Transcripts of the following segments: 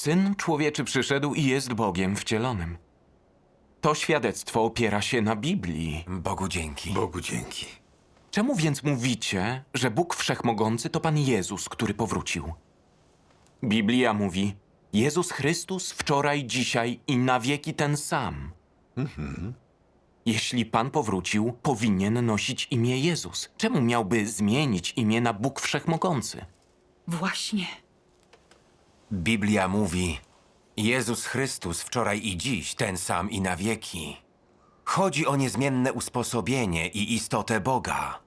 Syn człowieczy przyszedł i jest Bogiem wcielonym. To świadectwo opiera się na Biblii. Bogu dzięki. Bogu dzięki. Czemu więc mówicie, że Bóg Wszechmogący to Pan Jezus, który powrócił? Biblia mówi: Jezus Chrystus wczoraj, dzisiaj i na wieki ten sam. Jeśli Pan powrócił, powinien nosić imię Jezus. Czemu miałby zmienić imię na Bóg Wszechmogący? Właśnie. Biblia mówi: Jezus Chrystus wczoraj i dziś ten sam i na wieki. Chodzi o niezmienne usposobienie i istotę Boga.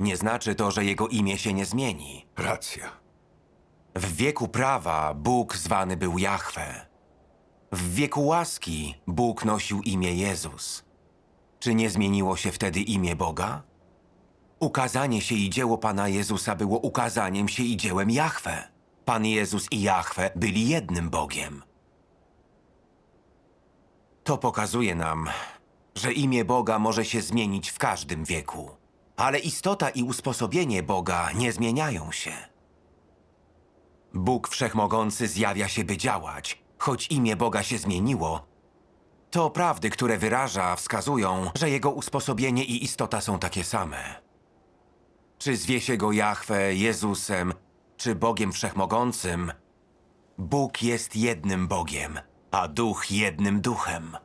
Nie znaczy to, że jego imię się nie zmieni. Racja. W wieku prawa Bóg zwany był Jahwe. W wieku łaski Bóg nosił imię Jezus. Czy nie zmieniło się wtedy imię Boga? Ukazanie się i dzieło Pana Jezusa było ukazaniem się i dziełem Jahwe. Pan Jezus i Jahwe byli jednym Bogiem. To pokazuje nam, że imię Boga może się zmienić w każdym wieku, ale istota i usposobienie Boga nie zmieniają się. Bóg Wszechmogący zjawia się, by działać, choć imię Boga się zmieniło. To prawdy, które wyraża, wskazują, że jego usposobienie i istota są takie same. Czy zwie się go Jahwe, Jezusem, czy Bogiem Wszechmogącym, Bóg jest jednym Bogiem, a Duch jednym Duchem.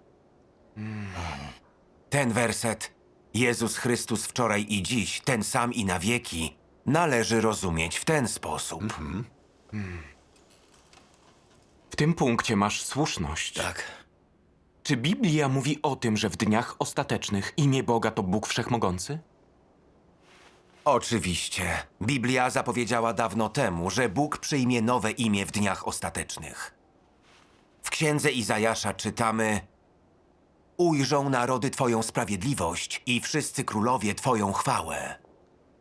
Ten werset, Jezus Chrystus wczoraj i dziś, ten sam i na wieki, należy rozumieć w ten sposób. W tym punkcie masz słuszność. Tak. Czy Biblia mówi o tym, że w dniach ostatecznych imię Boga to Bóg Wszechmogący? Oczywiście. Biblia zapowiedziała dawno temu, że Bóg przyjmie nowe imię w dniach ostatecznych. W księdze Izajasza czytamy: Ujrzą narody Twoją sprawiedliwość i wszyscy królowie Twoją chwałę.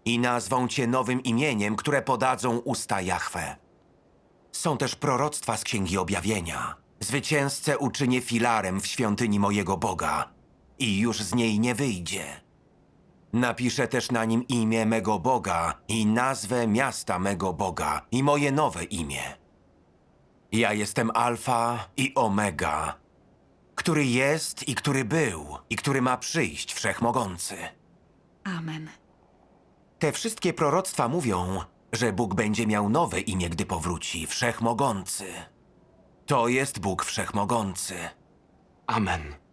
I nazwą Cię nowym imieniem, które podadzą usta Jahwe. Są też proroctwa z Księgi Objawienia. Zwycięzcę uczynię filarem w świątyni mojego Boga i już z niej nie wyjdzie. Napiszę też na nim imię mego Boga i nazwę miasta mego Boga i moje nowe imię. Ja jestem Alfa i Omega, który jest i który był i który ma przyjść wszechmogący. Amen. Te wszystkie proroctwa mówią, że Bóg będzie miał nowe imię, gdy powróci, wszechmogący. To jest Bóg wszechmogący. Amen.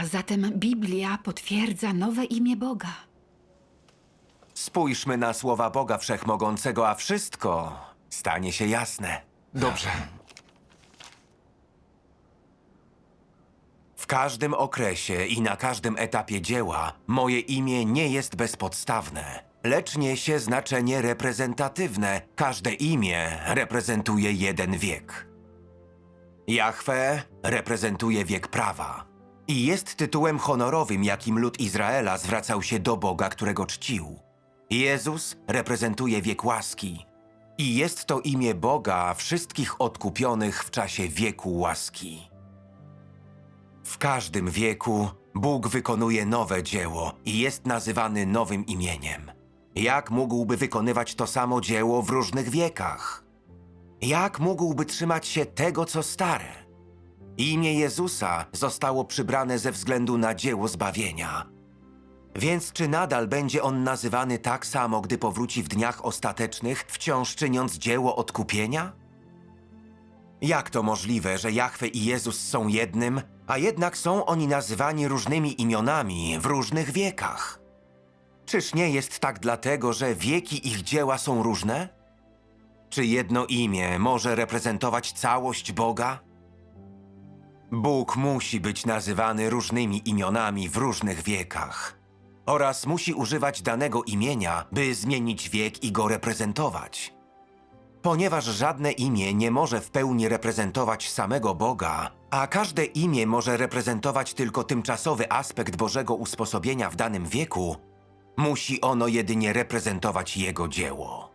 A zatem Biblia potwierdza nowe imię Boga. Spójrzmy na słowa Boga wszechmogącego, a wszystko stanie się jasne. Dobrze. W każdym okresie i na każdym etapie dzieła moje imię nie jest bezpodstawne, lecz niesie znaczenie reprezentatywne. Każde imię reprezentuje jeden wiek. Jahwe reprezentuje wiek prawa i jest tytułem honorowym, jakim lud Izraela zwracał się do Boga, którego czcił. Jezus reprezentuje wiek łaski i jest to imię Boga wszystkich odkupionych w czasie wieku łaski. W każdym wieku Bóg wykonuje nowe dzieło i jest nazywany nowym imieniem. Jak mógłby wykonywać to samo dzieło w różnych wiekach? Jak mógłby trzymać się tego, co stare? Imię Jezusa zostało przybrane ze względu na dzieło zbawienia. Więc czy nadal będzie on nazywany tak samo, gdy powróci w dniach ostatecznych, wciąż czyniąc dzieło odkupienia? Jak to możliwe, że Jahwe i Jezus są jednym, a jednak są oni nazywani różnymi imionami w różnych wiekach? Czyż nie jest tak dlatego, że wieki ich dzieła są różne? Czy jedno imię może reprezentować całość Boga? Bóg musi być nazywany różnymi imionami w różnych wiekach oraz musi używać danego imienia, by zmienić wiek i go reprezentować. Ponieważ żadne imię nie może w pełni reprezentować samego Boga, a każde imię może reprezentować tylko tymczasowy aspekt Bożego usposobienia w danym wieku, musi ono jedynie reprezentować Jego dzieło.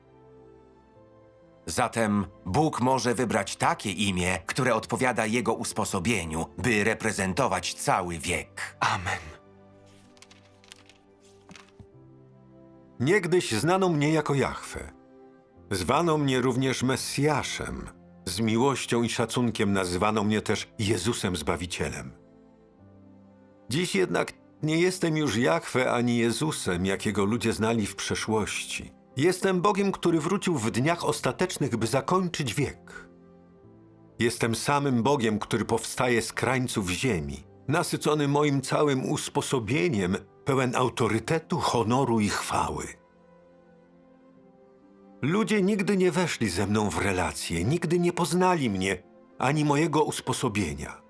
Zatem Bóg może wybrać takie imię, które odpowiada Jego usposobieniu, by reprezentować cały wiek. Amen. Niegdyś znano mnie jako Jahwe. Zwano mnie również Mesjaszem, Z miłością i szacunkiem nazywano mnie też Jezusem Zbawicielem. Dziś jednak nie jestem już Jachwę ani Jezusem, jakiego ludzie znali w przeszłości. Jestem Bogiem, który wrócił w dniach ostatecznych, by zakończyć wiek. Jestem samym Bogiem, który powstaje z krańców ziemi, nasycony moim całym usposobieniem, pełen autorytetu, honoru i chwały. Ludzie nigdy nie weszli ze mną w relacje, nigdy nie poznali mnie ani mojego usposobienia.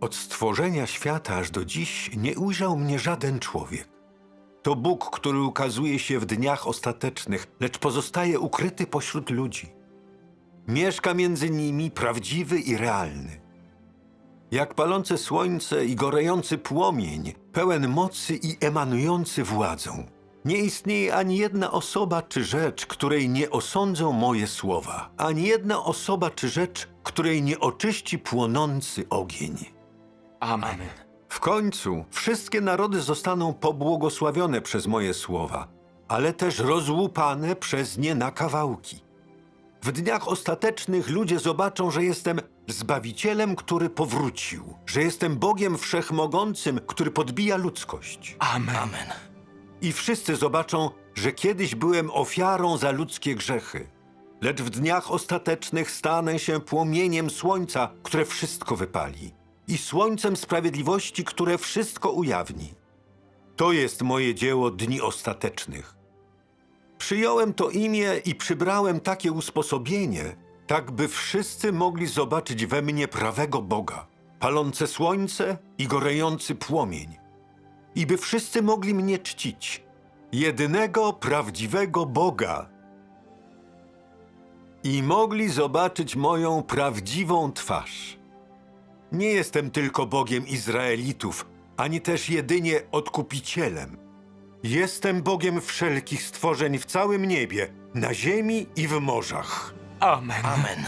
Od stworzenia świata aż do dziś nie ujrzał mnie żaden człowiek. To Bóg, który ukazuje się w dniach ostatecznych, lecz pozostaje ukryty pośród ludzi. Mieszka między nimi prawdziwy i realny. Jak palące słońce i gorejący płomień, pełen mocy i emanujący władzą. Nie istnieje ani jedna osoba czy rzecz, której nie osądzą moje słowa, ani jedna osoba czy rzecz, której nie oczyści płonący ogień. Amen. W końcu wszystkie narody zostaną pobłogosławione przez moje słowa, ale też rozłupane przez nie na kawałki. W dniach ostatecznych ludzie zobaczą, że jestem Zbawicielem, który powrócił, że jestem Bogiem Wszechmogącym, który podbija ludzkość. Amen. I wszyscy zobaczą, że kiedyś byłem ofiarą za ludzkie grzechy. Lecz w dniach ostatecznych stanę się płomieniem słońca, które wszystko wypali, i słońcem sprawiedliwości, które wszystko ujawni. To jest moje dzieło dni ostatecznych. Przyjąłem to imię i przybrałem takie usposobienie, tak by wszyscy mogli zobaczyć we mnie prawego Boga, palące słońce i gorejący płomień i by wszyscy mogli mnie czcić. Jedynego prawdziwego Boga. I mogli zobaczyć moją prawdziwą twarz. Nie jestem tylko Bogiem Izraelitów, ani też jedynie odkupicielem. Jestem Bogiem wszelkich stworzeń w całym niebie, na ziemi i w morzach. Amen. Amen.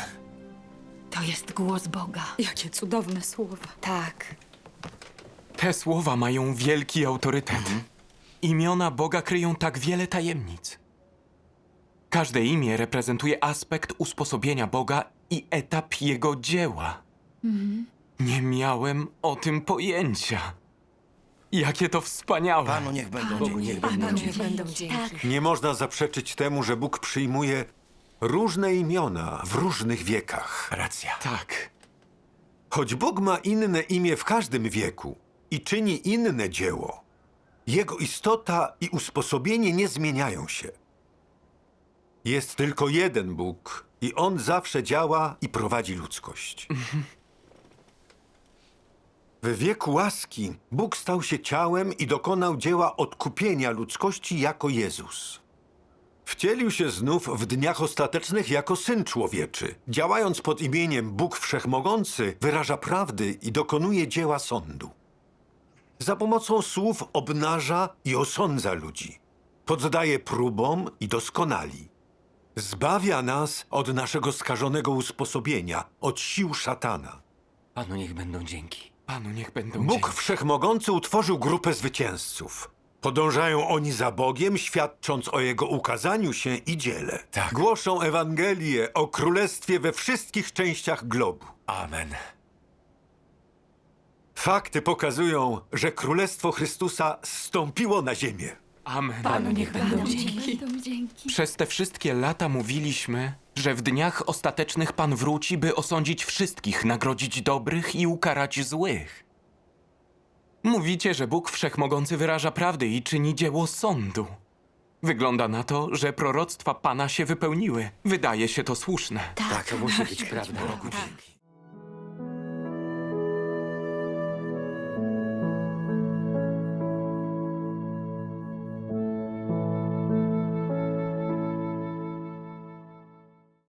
To jest głos Boga. Jakie cudowne słowa. Tak. Te słowa mają wielki autorytet. Mhm. Imiona Boga kryją tak wiele tajemnic. Każde imię reprezentuje aspekt usposobienia Boga i etap jego dzieła. Nie miałem o tym pojęcia. Jakie to wspaniałe. Panu niech będą dzięki. Panu niech dzięki. będą dzięki. Tak. Nie można zaprzeczyć temu, że Bóg przyjmuje różne imiona w różnych wiekach. Racja. Tak. Choć Bóg ma inne imię w każdym wieku i czyni inne dzieło, jego istota i usposobienie nie zmieniają się. Jest tylko jeden Bóg i on zawsze działa i prowadzi ludzkość. W wieku łaski Bóg stał się ciałem i dokonał dzieła odkupienia ludzkości jako Jezus. Wcielił się znów w dniach ostatecznych jako Syn Człowieczy. Działając pod imieniem Bóg Wszechmogący, wyraża prawdy i dokonuje dzieła sądu. Za pomocą słów obnaża i osądza ludzi. Poddaje próbom i doskonali. Zbawia nas od naszego skażonego usposobienia, od sił szatana. Panu niech będą dzięki. Panu niech będą Bóg dzięki. Wszechmogący utworzył grupę zwycięzców. Podążają oni za Bogiem, świadcząc o Jego ukazaniu się i dziele. Tak. Głoszą Ewangelię o Królestwie we wszystkich częściach globu. Amen. Fakty pokazują, że Królestwo Chrystusa zstąpiło na ziemię. Amen. Panu niech będą dzięki. Przez te wszystkie lata mówiliśmy, że w dniach ostatecznych Pan wróci, by osądzić wszystkich, nagrodzić dobrych i ukarać złych. Mówicie, że Bóg Wszechmogący wyraża prawdę i czyni dzieło sądu. Wygląda na to, że proroctwa Pana się wypełniły. Wydaje się to słuszne. Tak, to musi być prawda. Bogu dzięki.